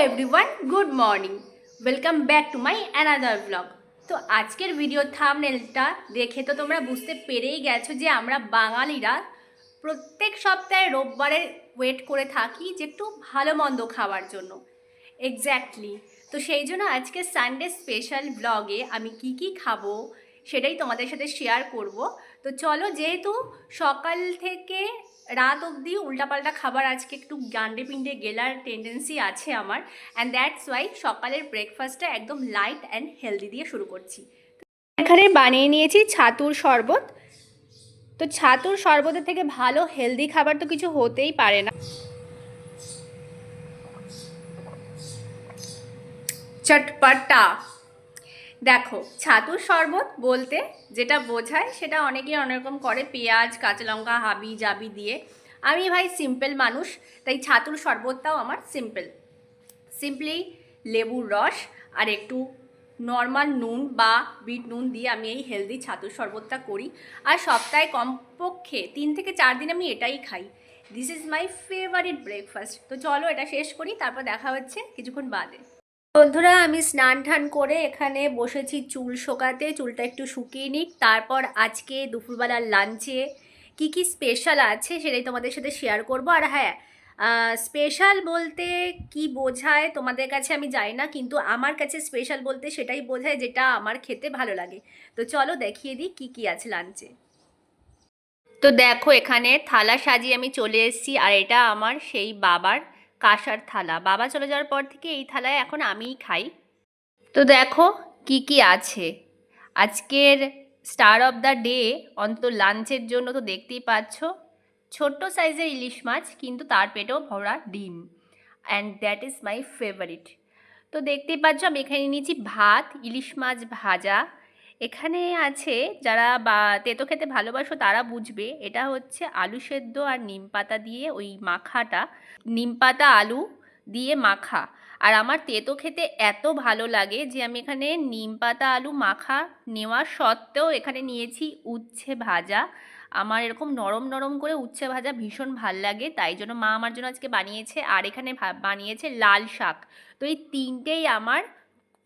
Everyone good morning welcome back to my another blog তো আজকের video থামনেলটা দেখে তো তোমরা বুঝতে পেরেই গেছো যে আমরা বাঙালিরা প্রত্যেক সপ্তাহে রোববারে ওয়েট করে থাকি যে একটু ভালো মন্দ খাওয়ার জন্য। এক্স্যাক্টলি তো সেই জন্য আজকে সানডে স্পেশাল ব্লগে আমি কি কি খাব সেটাই তোমাদের সাথে শেয়ার করব। তো চলো যেহেতু সকাল থেকে রাত অবধি উল্টাপাল্টা খাবার আজকে একটু গান্ডে পিন্ডে গেলার টেন্ডেন্সি আছে আমার অ্যান্ড দ্যাটস ওয়াই সকালের ব্রেকফাস্টটা একদম লাইট অ্যান্ড হেলদি দিয়ে শুরু করছি। এখানে বানিয়ে নিয়েছি ছাতুর শরবত। তো ছাতুর শরবতের থেকে ভালো হেলদি খাবার তো কিছু হতেই পারে না। চটপটা। দেখো, ছাতুর শরবত বলতে যেটা বোঝায় সেটা অনেকেই অনেক রকম করে, পেঁয়াজ, কাঁচা লঙ্কা, হাবি, জাবি দিয়ে। আমি ভাই সিম্পল মানুষ, তাই ছাতুর শরবতটাও আমার সিম্পল সিম্পলি লেবুর রস আর একটু নর্মাল নুন বা বিট নুন দিয়ে আমি এই হেলদি ছাতুর শরবতটা করি। আর সপ্তাহে কমপক্ষে তিন থেকে চার দিন আমি এটাই খাই। This is my favourite breakfast তো চলো এটা শেষ করি, তারপর দেখা হচ্ছে কিছুক্ষণ বাদে। বন্ধুরা, আমি স্নান টান করে এখানে বসেছি চুল শোকাতে। চুলটা একটু শুকিয়ে নিক। তারপর আজকে দুপুরবেলার লাঞ্চে কি কি স্পেশাল আছে সেটাই তোমাদের সাথে শেয়ার করব। আর হ্যাঁ স্পেশাল বলতে কি বোঝায় তোমাদের কাছে আমি যাই না, কিন্তু আমার কাছে স্পেশাল বলতে সেটাই বোঝায় যেটা আমার খেতে ভালো লাগে। তো চলো দেখিয়ে দিই কি কি আছে লাঞ্চে তো দেখো, এখানে থালা সাজিয়ে আমি চলে এসেছি, আর এটা আমার সেই বাবার কাঁসার থালা। বাবা চলে যাওয়ার পর থেকে এই থালায় এখন আমিই খাই। তো দেখো কি কি আছে। আজকের স্টার অফ দ্য ডে অন্ত লাঞ্চের জন্য তো দেখতেই পাচ্ছ। ছোট্ট সাইজের ইলিশ মাছ, কিন্তু তার পেটেও ভরা ডিম। And that is my favourite তো দেখতেই পাচ্ছ, আমি এখানে নিয়েছি ভাত, ইলিশ মাছ ভাজা। এখানে আছে যারা বা তেতো খেতে ভালোবাসো তারা বুঝবে, এটা হচ্ছে আলু সেদ্ধ আর নিম পাতা দিয়ে ওই মাখাটা। নিম পাতা, আলু দিয়ে মাখা। আর আমার তেতো খেতে এত ভালো লাগে যে আমি এখানে নিম পাতা, আলু মাখা নেওয়া সত্ত্বেও এখানে নিয়েছি উচ্ছে ভাজা। আমার এরকম নরম নরম করে উচ্ছে ভাজা ভীষণ ভালো লাগে, তাই জন্য মা আমার জন্য আজকে বানিয়েছে আর এখানে বানিয়েছে লাল শাক। তো এই তিনটেই আমার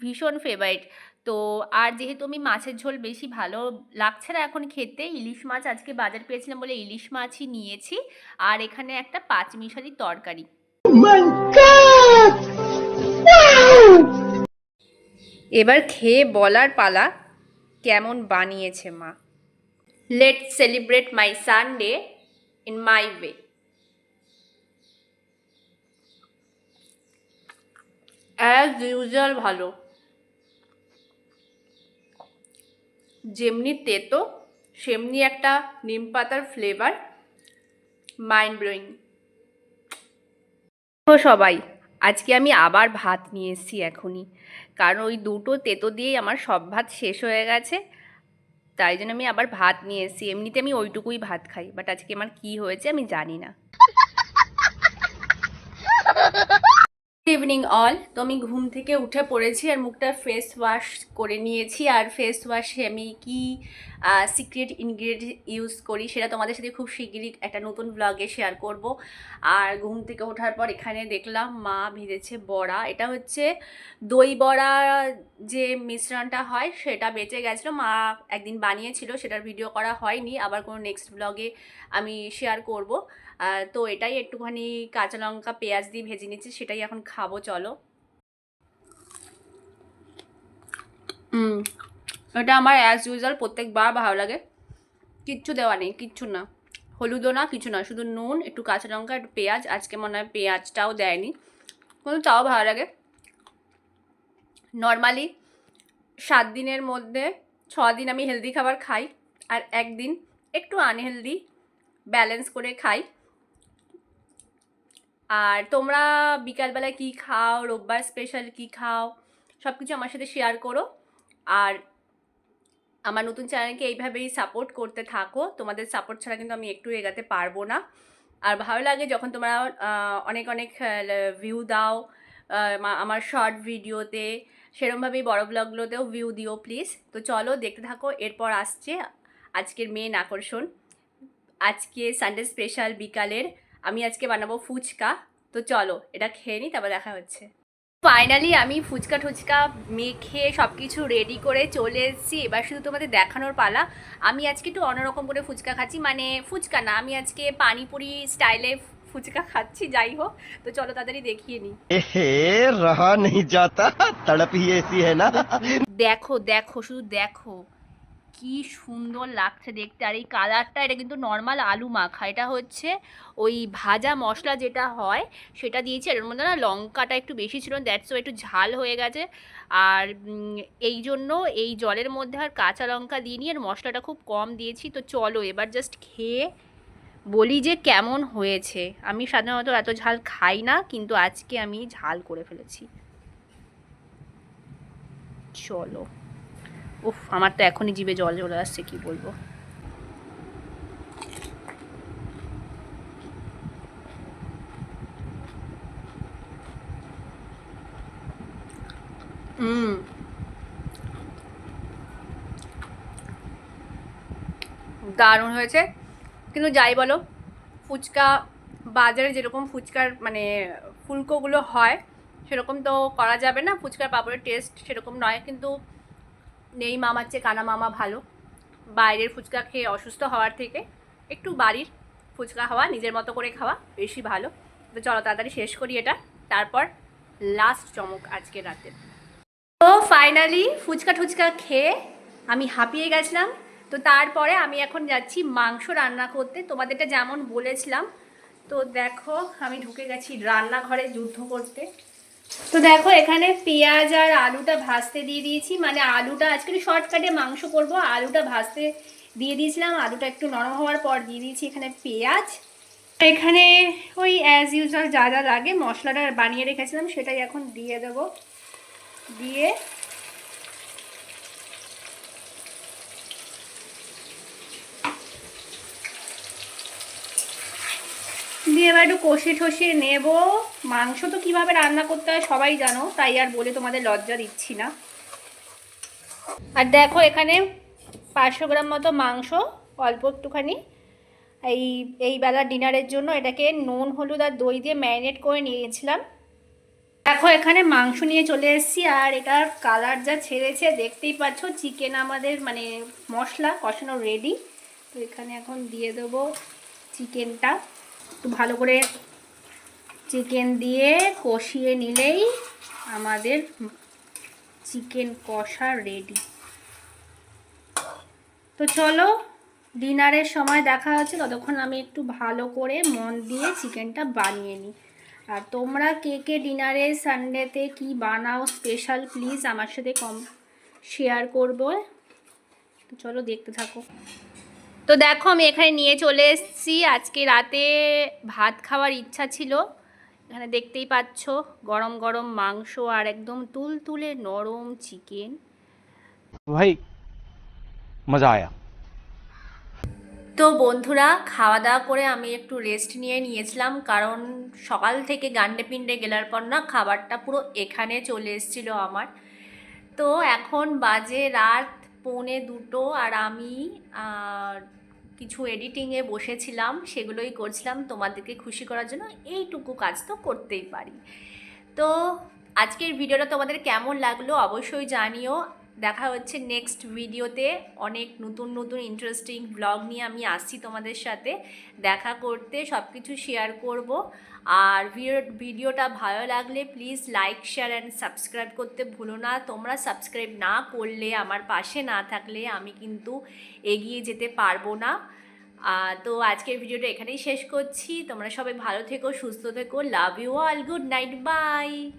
ভীষণ ফেভারিট তো আর যেহেতু আমি মাছের ঝোল বেশি ভালো লাগছে না এখন খেতে ইলিশ মাছ আজকে বাজার পেয়েছিলাম বলে ইলিশ মাছই নিয়েছি। আর এখানে একটা পাঁচমিশালি তরকারি। এবার খেয়ে বলার পালা কেমন বানিয়েছে মা। Let celebrate my Sunday in my way as usual ভালো। যেমনি তেতো, সেমনি একটা নিম পাতার ফ্লেভার মাইন্ড ব্লোয়িং সবাই, আজকে আমি আবার ভাত নিয়ে এসেছি এখনই। কারণ ওই দুটো তেতো দিয়েই আমার সব ভাত শেষ হয়ে গেছে। তাই জন্য আমি আবার ভাত নিয়ে এসেছি। এমনিতে আমি ওইটুকুই ভাত খাই বাট আজকে আমার কি হয়েছে আমি জানি না। ইভিনিং অল তো আমি ঘুম থেকে উঠে পড়েছি আর মুখটা ফেস ওয়াশ করে নিয়েছি। আর ফেস ওয়াশে আমি কি সিক্রেট ইনগ্রেডিয়েন্ট ইউজ করি সেটা তোমাদের সাথে খুব শিগগিরই একটা নতুন ব্লগে শেয়ার করব। আর ঘুম থেকে ওঠার পর এখানে দেখলাম মা ভেজেছে বড়া। এটা হচ্ছে দই বড়া যে মিশ্রণটা হয় সেটা বেঁচে গেছিল। মা একদিন বানিয়েছিল, সেটার ভিডিও করা হয়নি। আবার কোনো নেক্সট ব্লগে আমি শেয়ার করব। তো এটাই একটুখানি কাঁচা লঙ্কা, পেঁয়াজ দিয়ে ভেজে নিচ্ছি, সেটাই এখন খাব, চলো। এটা আমার অ্যাজ ইউজুয়াল প্রত্যেকবার ভালো লাগে। কিচ্ছু দেওয়া নেই, কিচ্ছু না। হলুদও না, কিছু না, শুধু নুন, একটু কাঁচা লঙ্কা, একটু পেঁয়াজ। আজকে মনে হয় পেঁয়াজটাও দেয়নি, কিন্তু তাও ভালো লাগে। নর্মালি সাত দিনের মধ্যে ছ দিন আমি হেলদি খাবার খাই, আর একদিন একটু আনহেলদি ব্যালেন্স করে খাই। আর তোমরা বিকালবেলায় কী খাও? রোববার স্পেশাল কী খাও? সব কিছু আমার সাথে শেয়ার করো। আর আমার নতুন চ্যানেলকে এইভাবেই সাপোর্ট করতে থাকো। তোমাদের সাপোর্ট ছাড়া কিন্তু আমি একটু এগাতে পারব না। আর ভালো লাগে যখন তোমরা অনেক অনেক ভিউ দাও আমার শর্ট ভিডিওতে সেরমভাবেই বড় ব্লগগুলোতেও ভিউ দিও প্লিজ তো চলো, দেখতে থাকো। এরপর আসছে আজকের মেন আকর্ষণ। আজকে সানডে স্পেশাল বিকালের আমি আজকে বানাবো ফুচকা। তো চলো এটা খেয়ে নিই তারপর দেখা হচ্ছে। ফাইনালি আমি ফুচকা ঠুচকা মেখে সব কিছু রেডি করে চলে এসেছি। এবার শুধু তোমাদের দেখানোর পালা। আমি আজকে একটু অন্যরকম করে ফুচকা খাচ্ছি মানে ফুচকা না আমি আজকে পানিপুরি স্টাইলে ফুচকা খাচ্ছি যাই হোক। তো চলো তাড়াতাড়ি দেখিয়ে নি রহা নেই এসি হ্যায় না? দেখো দেখো শুধু দেখো। কি সুন্দর লাগছে দেখতে। আর এই কালারটা, এটা কিন্তু নর্মাল আলু মাখা। এটা হচ্ছে ওই ভাজা মশলা যেটা হয়, সেটা দিয়েছি। এর মধ্যে না লঙ্কাটা একটু বেশি ছিল দ্যাটস একটু ঝাল হয়ে গেছে। আর এই জন্য এই জলের মধ্যে আর কাঁচা লঙ্কা দিয়ে নিয়ে আর মশলাটা খুব কম দিয়েছি। তো চলো এবার জাস্ট খেয়ে বলি যে কেমন হয়েছে। আমি সাধারণত এত ঝাল খাই না, কিন্তু আজকে আমি ঝাল করে ফেলেছি। চলো। উফ, আমার তো এখনই জিভে জল চলে আসছে, কি বলব? হুম দারুণ হয়েছে। কিন্তু যাই বলো, ফুচকা বাজারে যেরকম ফুচকার মানে ফুলকোগুলো হয়, সেরকম তো করা যাবে না। ফুচকার পাপড়ের টেস্ট সেরকম নয়। কিন্তু নেই মামার চেয়ে, কানা মামা ভালো। বাইরের ফুচকা খেয়ে অসুস্থ হওয়ার থেকে একটু বাড়ির ফুচকা খাওয়া, নিজের মতো করে খাওয়া বেশি ভালো। তো চলো তাড়াতাড়ি শেষ করি এটা। তারপর লাস্ট চমক আজকে রাতে তো ফাইনালি ফুচকা টুচকা খেয়ে আমি হাঁপিয়ে গেছিলাম। তো তারপরে আমি এখন যাচ্ছি মাংস রান্না করতে। তোমাদেরটা যেমন বলেছিলাম, তো দেখো আমি ঢুকে গেছি রান্নাঘরে যুদ্ধ করতে। তো দেখো, এখানে পেঁয়াজ আর আলুটা ভাজতে দিয়ে দিয়েছি। মানে আলুটা আজকে শর্টকাটে মাংস করব। আলুটা ভাজতে দিয়ে দিয়েছিলাম। আলুটা একটু নরম হওয়ার পর দিয়ে দিয়েছি এখানে পেঁয়াজ। এখানে ওই অ্যাজ ইউজুয়াল যা যা লাগে মশলাটা বানিয়ে রেখেছিলাম, সেটাই এখন দিয়ে দেবো। দিয়ে এবার একটু কষে ঠষিয়ে নেব। মাংস তো কীভাবে রান্না করতে হয় সবাই জানো, তাই আর বলে তোমাদের লজ্জা দিচ্ছি না। আর দেখো এখানে পাঁচশো গ্রাম মতো মাংস, অল্প একটুখানি। এই এই বেলা ডিনারের জন্য এটাকে নুন, হলুদ আর দই দিয়ে ম্যারিনেট করে নিয়েছিলাম। দেখো এখানে মাংস নিয়ে চলে এসেছি, আর এটার কালার যা ছেড়েছে, দেখতেই পাচ্ছ চিকেন আমাদের মানে মশলা কষানো রেডি তো এখানে এখন দিয়ে দেবো চিকেনটা। একটু ভালো করে চিকেন দিয়ে কষিয়ে নিলেই আমাদের চিকেন কষা রেডি তো চলো, ডিনারের সময় দেখা হচ্ছে, ততক্ষণ আমি একটু ভালো করে মন দিয়ে চিকেনটা বানিয়ে নিই। আর তোমরা কে কে ডিনারে সানডেতে কি বানাও স্পেশাল প্লিজ আমার সাথে কম শেয়ার করব। চলো দেখতে থাকো। তো দেখো আমি এখানে নিয়ে চলে এসেছি। আজকে রাতে ভাত খাওয়ার ইচ্ছা ছিল। এখানে দেখতেই পাচ্ছ গরম গরম মাংস আর একদম তুল তুলে নরম চিকেন। ভাই মজা আয়া। তো বন্ধুরা খাওয়া দাওয়া করে আমি একটু রেস্ট নিয়ে নিয়েছিলাম কারণ সকাল থেকে গান্ডে পিণ্ডে গেলার পর না খাবারটা পুরো এখানে চলে এসেছিল আমার। তো এখন বাজে রাত পৌনে দুটো আর আমি কিছু এডিটিংয়ে বসেছিলাম, সেগুলোই করছিলাম। তোমাদেরকে খুশি করার জন্য এইটুকু কাজ তো করতেই পারি। তো আজকের ভিডিওটা তোমাদের কেমন লাগল অবশ্যই জানিও। দেখা হচ্ছে নেক্সট ভিডিওতে অনেক নতুন নতুন ইন্টারেস্টিং ব্লগ নিয়ে আমি আসছি তোমাদের সাথে। দেখা করতে সব কিছু শেয়ার করব। আর ভিডিও- ভিডিওটা ভালো লাগলে please like share and subscribe করতে ভুলো না। তোমরা সাবস্ক্রাইব না করলে, আমার পাশে না থাকলে আমি কিন্তু এগিয়ে যেতে পারব না। তো আজকের ভিডিওটা এখানেই শেষ করছি। তোমরা সবাই ভালো থেকো, সুস্থ থেকো। Love you all good night bye